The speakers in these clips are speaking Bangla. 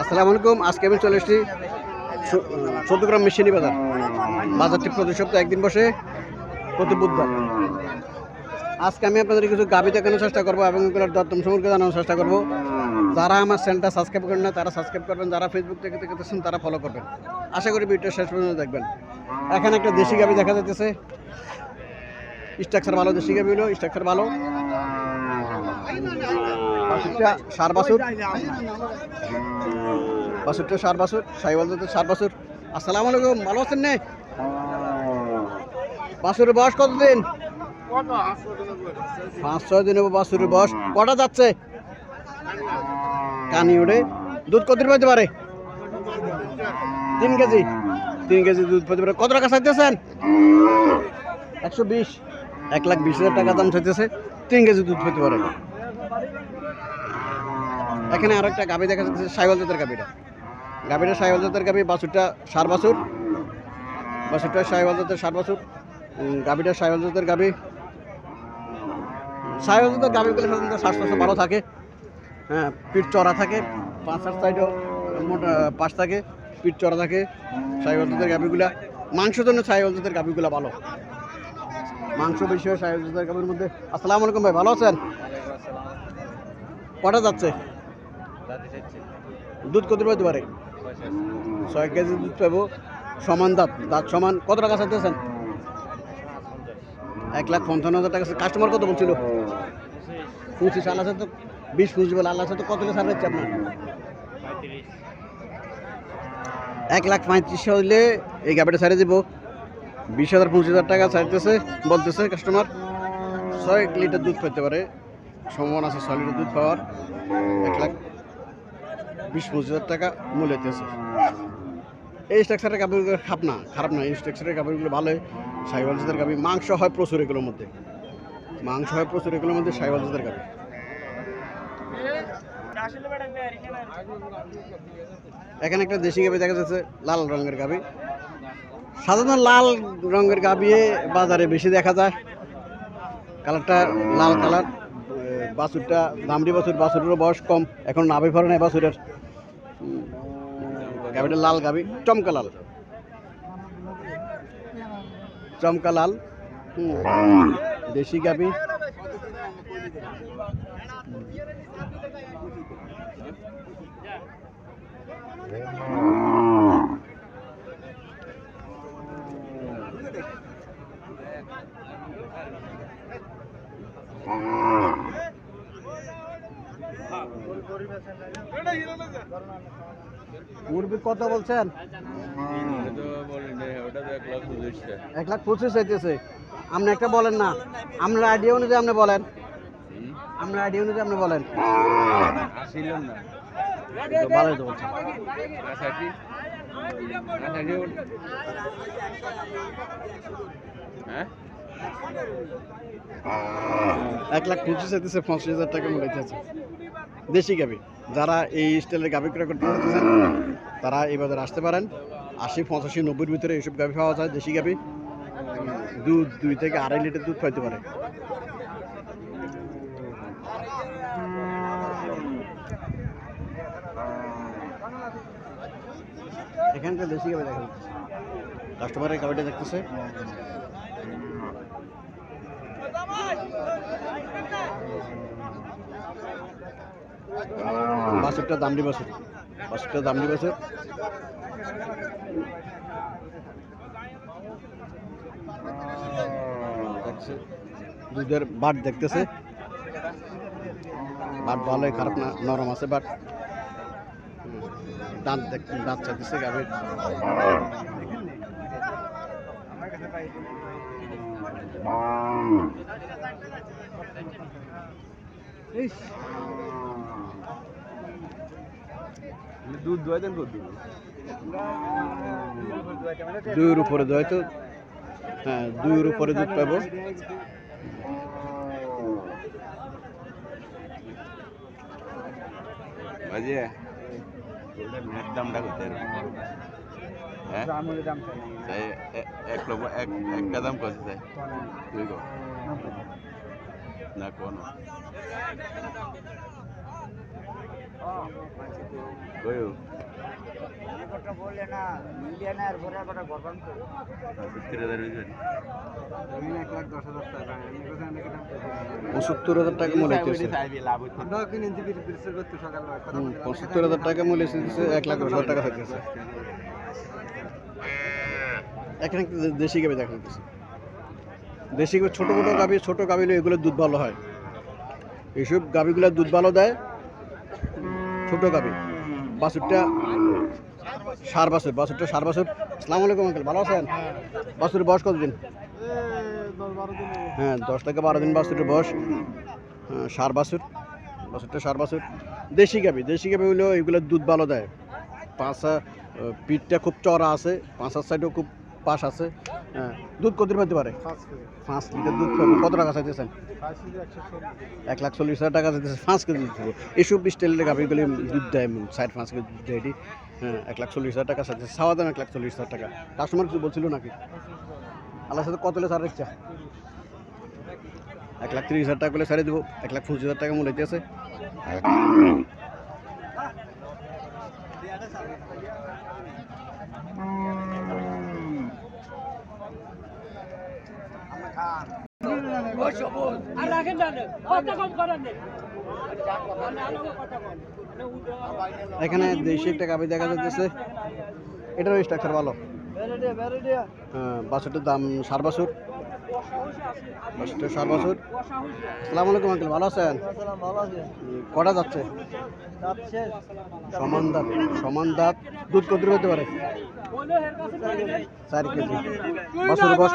আসসালামু আলাইকুম, আজকে আমি চলে এসেছি চৌদ্দগ্রাম মিশনি বাজার। বাজারটি প্রতি সপ্তাহে একদিন বসে, প্রতি বুধবার। আজকে আমি আপনাদের কিছু গাবি দেখানোর চেষ্টা করব এবং এগুলোর দরদম সম্পর্কে জানানোর চেষ্টা করব। যারা আমার চ্যানেলটা সাবস্ক্রাইব করেন না, তারা সাবস্ক্রাইব করবেন, যারা ফেসবুক থেকে দেখতেছেন, তারা ফলো করবেন। আশা করি ভিডিওটা শেষ পর্যন্ত দেখবেন। এখানে একটা দেশি গাবি দেখা যাচ্ছে স্ট্রাকচার ভালো, দেশি গাবি হলো স্ট্রাকচার ভালো। আলাইকুম, ভালো আছেন পাঁচ ছয় বয়স। কটা যাচ্ছে? কানি উড়ে দুধ কতদিন পেতে পারে? তিন কেজি। তিন কেজি দুধ পেতে পারে। কত টাকা চাইতেছেন? একশো বিশ। এক লাখ বিশ হাজার টাকা দাম চাইতেছে। তিন কেজি দুধ পেতে পারে। এখানে আরও একটা গাভি দেখা যাচ্ছে সাইওয়াল জাতের গাভিটা। গাভিটা সাইওয়াল জাতের গাভি, বাছুরটা সার বাছুর। বাছুরটা সাইওয়াল জাতের সার বাছুর। গাভিটা সাইওয়াল জাতের গাভি। সাইওয়াল জাতের গাভিগুলো সাধারণত শ্বাসকষ্ট ভালো থাকে। হ্যাঁ পিঠ চড়া থাকে। পাঁচ সাত সাইডও মোটা, পাশ থাকে, পিঠ চড়া থাকে সাইওয়াল জাতের গাভিগুলা। মাংসের জন্য সাইওয়াল জাতের গাভিগুলা ভালো। মাংস বেশি হয় গাভির মধ্যে। আসসালামু আলাইকুম ভাই, ভালো আছেন? কটা যাচ্ছে? দুধ কত পাইতে পারে? ছয় কেজি দুধ পাবো সমান দাঁত দাঁত সমান কত টাকা চাইতেছেন? এক লাখ পঞ্চান্ন হাজার টাকা কাস্টমার কত বলছিল? পঁচিশ, আল্লাহ তো বিশ, পঁচিশ বলে আল্লাহ তো কত সার হচ্ছে আপনার? এক লাখ পঁয়ত্রিশ হইলে এই গাড়িটা ছাড়ে দিব। বিশ হাজার, পঁচিশ হাজার টাকা চাইতেছে, বলতেছে কাস্টমার ছয় লিটার দুধ পেতে পারে। সম্ভাবনা আছে ছয় লিটার দুধ পাওয়ার। এক লাখ বিশ পঁচিশ হাজার টাকা মূল্য হইতেছে এই স্ট্রাকচারের কাপড়গুলো খারাপ না খারাপ না। এই স্ট্রাকচারের কাপড়গুলো ভালো সাইওয়াল জাতের কাপড় মাংস হয় প্রচুর এগুলোর মধ্যে। মাংস হয় প্রচুর এগুলোর মধ্যে সাইওয়াল জাতের কাপড় এখানে একটা দেশি গাবি দেখা যাচ্ছে, লাল রঙের গাবি সাধারণত লাল রঙের গাবি বাজারে বেশি দেখা যায়। কালারটা লাল কালার। বাছুরটা, দামড়ি বাছুর, বাছুরেরও বয়স কম। এখন নাভি ফরে নাই বাছুরের। গাবিটা লাল গাবি। চমকা লাল। চমকা লাল। দেশি গাবি। কত বলছেন? এক লাখ পঁচিশ চাইতেছে আপনি একটা বলেন না। আপনার আইডিয়া অনুযায়ী আপনি বলেন। আপনার আইডিয়া অনুযায়ী আপনি বলেন। এক লাখ পঁচিশ চাইতেছে পঁচিশ হাজার টাকা আছে দেশি গাবি যারা এই স্টাইলের গাবি ক্রয় করতে তারা এই বাজারে আসতে পারেন। আশি, পঁচাশি, নব্বইয়ের ভিতরে এইসব গাভি পাওয়া যায়, দেশি গাভি। দুধ দুই থেকে আড়াই লিটার দুধ পাইতে পারে। এখানকার দেশি গাভি দেখা কাস্টমারের গাভিটা দেখতেছে। বাছুরটা দামড়ি বাছুর। দামড়ি বাছুর দেখছে। দুধের বাট দেখতেছে। বাট ভালোই খারাপ না নরম আছে বাট। দাঁত দেখ দাঁত চাইতেছে গাভীর। ইস, দুধ দোয়া দেন কত দুইয়ের উপরে দেয় তো হ্যাঁ দুইয়ের উপরে দুধ পাবো। বাজে নেট দামটা কত এর হ্যাঁ? এক লক্ষ এক একটা দাম কত চাই? তুই কো না কোন পঁচাত্তর হাজার টাকা মূল্য পঁচাত্তর হাজার টাকা এক লাখ দশ হাজার টাকা থাকতেছে এখানে দেশি গাবি দেখা যাচ্ছে দেশি ছোটো ছোটো গাভি ছোটো গাভি এগুলোর দুধ ভালো হয়। এইসব গাভিগুলোর দুধ ভালো দেয় ছোট গাভি বাছুরটা সার বাছুর বাছুরটা সার বাছুর। সালাম আলাইকুম আঙ্কেল ভালো আছেন? বাছুরের বয়স কতদিন? দিন হ্যাঁ দশ থেকে বারো দিন বাছুরের বয়স। হ্যাঁ, সার বাছুর বাছুরটা সার বাছুর। দেশি গাবি দেশি গাবি হলেও এগুলোর দুধ ভালো দেয়। পাঁচা পিঠটা খুব চড়া আছে পাঁচার সাইডেও খুব পাশ আছে হ্যাঁ দুধ কত পেতে পারে? পাঁচ লিটার দুধ পাবে। কত টাকা চাইতেছেন? এক লাখ চল্লিশ হাজার টাকা চাইতেছে পাঁচ কেজি দুধ দেবে এসব স্টাইলের গাভিগুলি দুধ দেয় সাইড পাঁচ কেজি দুধ দেয় এটি। হ্যাঁ এক লাখ চল্লিশ হাজার টাকা চাইতেছে সাওয়া দাম এক লাখ চল্লিশ হাজার টাকা। কাস্টমার কিছু বলছিল নাকি? আল্লাহ সাথে কত হলে সার ইচ্ছা? এক লাখ তিরিশ হাজার টাকা করে সারে দেবো। এক লাখ পঁচিশ হাজার টাকা মূল্য আছে। আর রাখেন না কথা কম করেন এখানে দেশি একটা গাভি দেখা যাচ্ছে এটারও স্ট্রাকচার ভালো। হ্যাঁ বাছুরটার দাম সার বাছুর। বাছুর আসসালামু আলাইকুম আঙ্কেল ভালো আছেন? কটা যাচ্ছে? যাচ্ছে। সমান দাঁত সমান দাঁত দুধ কত হতে পারে? চার কেজি। বাছুর বয়স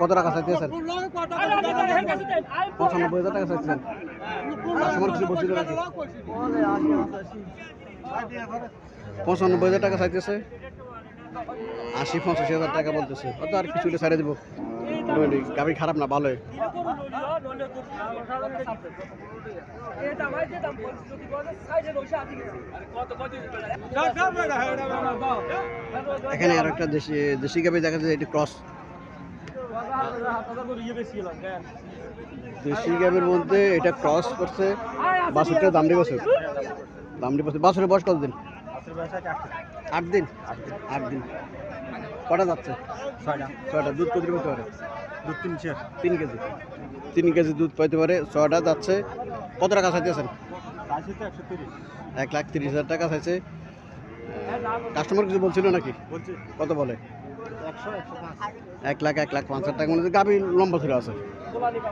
কত টাকা চাইতেছেন? পঁচানব্বই হাজার টাকা চাইছেন কাস্টমার কিছু বলছিল নাকি? বলে আসি আসি পঁচানব্বই হাজার টাকা চাইতেছে? আশি, পঁচাশি হাজার টাকা বলতেছে। অত আর কিছু ছাড়ে দেবো। গাড়ি খারাপ না, ভালোই। এখানে আর একটা দেশি দেশি গাবি দেখা যায়, এটি ক্রস দেশি গাবির মধ্যে এটা ক্রস করছে বাছুরটা দামড়ি বাছুর দামড়ি বাছুর বাছুরের বয়স কত দিন আট দিন? আট দিন কটা যাচ্ছে? ছয়টা। ছয়টা। দুধ কত পেতে পারে দুধ তিন চার তিন কেজি। তিন কেজি দুধ পাইতে পারে। ছয়টা যাচ্ছে। কত টাকা চাইতেছেন এক লাখ তিরিশ হাজার টাকা চাইছে। কাস্টমার কিছু বলছিল নাকি? কত বলে? এক লাখ এক লাখ পাঁচ হাজার টাকা। মধ্যে গাভি লম্বা ধরে আছে।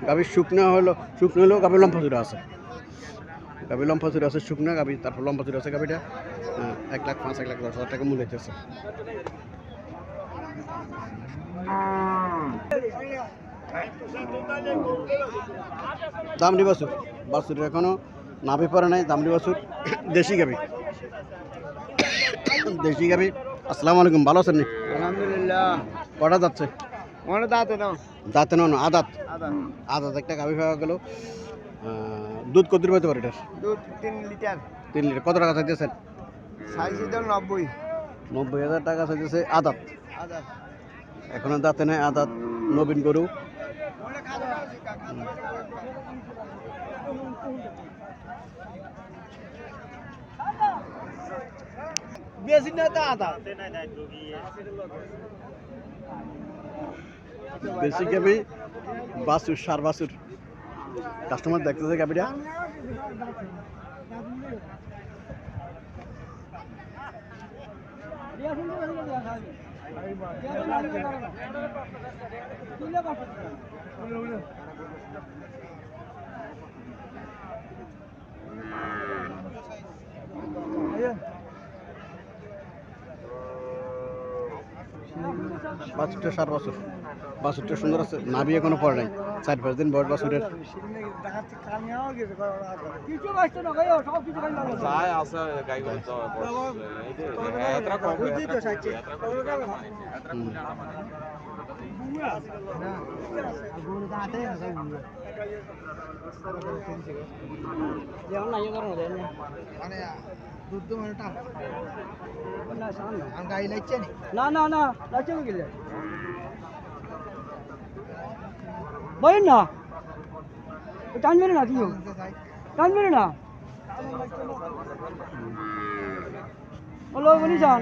গাভি শুকনো হলো শুকনো হলেও গাভি লম্বা ধরে আছে। গাভি লম্বা ধরে আছে শুকনো। গাভি তারপর লম্বা ধরে আছে গাভিটা। এক লাখ পাঁচ এক লাখ দশ হাজার টাকা মূল্য হইতেছে দামড়ি বাছুর বাছুর এখনও নাভি পরে নাই দামড়ি বাছুর দেশি গাভি। দেশি গাভি। আসসালামু আলাইকুম ভালো আছেন নি? আলহামদুলিল্লাহ। কটা যাচ্ছে মনে দাঁতে নাও দাঁতে নন আদাত। আদা আদাত একটা গাভি পাওয়া গেল। দুধ কত পেতে পারে এটার? দুধ তিন লিটার। তিন লিটার। কত টাকা চাইতেছেন? নব্বই। নব্বই হাজার টাকা চাইতেছে আদাত এখনও দাঁতে নেই আদাত নবীন গরু। বেশি না তো গাভি বাসুর সার বাসুর কাস্টমার দেখতেছে গাভিটা। বাছুরটা সাত বাছুর। বাছুরটা সুন্দর আছে নাভি এখনও পড়ে নাই। চার পাঁচ দিন বয়স বাছুরের কিছু বাঁচতো না গাইও সব কিছু খাই লাগল চাই আছে গাইগুলো তো এতটা কম হুম। না? না না লাগছে গেলে? বলেন না। টান মেরে না তুইও টান মেরে না। হলো বলি যান।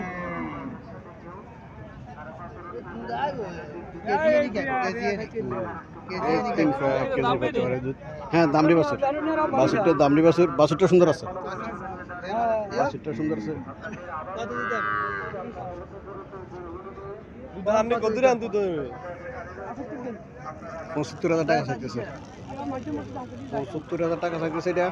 হ্যাঁ দামড়ি বাছুর। বাছুরটা দামড়ি বাছুর। বাছুরটা সুন্দর আছে। বাছুরটা সুন্দর আছে। আপনি কত রান দুধ পঁচাত্তর হাজার টাকা থাকতেছে। পঁচাত্তর হাজার টাকা থাকতেছে এটা।